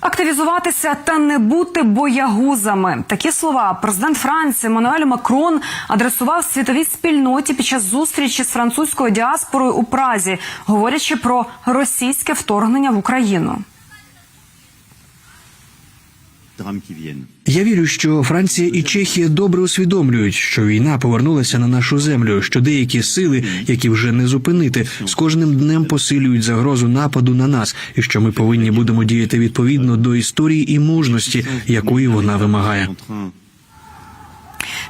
Активізуватися та не бути боягузами. Такі слова президент Франції Мануель Макрон адресував світовій спільноті під час зустрічі з французькою діаспорою у Празі, говорячи про російське вторгнення в Україну. Я вірю, що Франція і Чехія добре усвідомлюють, що війна повернулася на нашу землю, що деякі сили, які вже не зупинити, з кожним днем посилюють загрозу нападу на нас, і що ми повинні будемо діяти відповідно до історії і мужності, якої вона вимагає.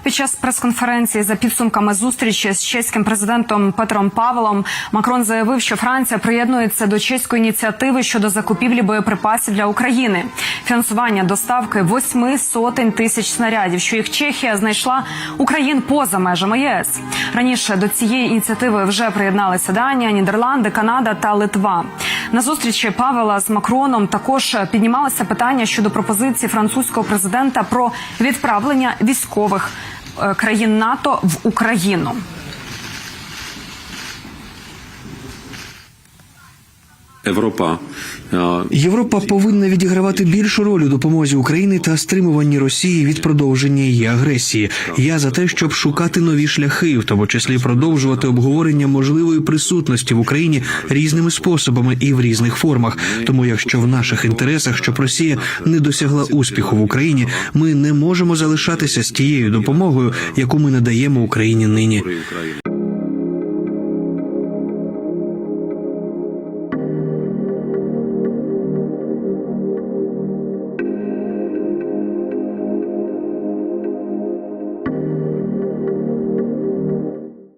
Під час прес-конференції за підсумками зустрічі з чеським президентом Петром Павелом Макрон заявив, що Франція приєднується до чеської ініціативи щодо закупівлі боєприпасів для України, фінансування доставки восьми сотень тисяч снарядів, що їх Чехія знайшла Україн поза межами ЄС. Раніше до цієї ініціативи вже приєдналися Данія, Нідерланди, Канада та Литва. На зустрічі Павела з Макроном також піднімалося питання щодо пропозиції французького президента про відправлення військових країн НАТО в Україну. Європа е, Європа повинна відігравати більшу роль у допомозі Україні та стримуванні Росії від продовження її агресії. Я за те, щоб шукати нові шляхи, в тому числі продовжувати обговорення можливої присутності в Україні різними способами і в різних формах. Тому, якщо в наших інтересах, щоб Росія не досягла успіху в Україні, ми не можемо залишатися з тією допомогою, яку ми надаємо Україні нині. України.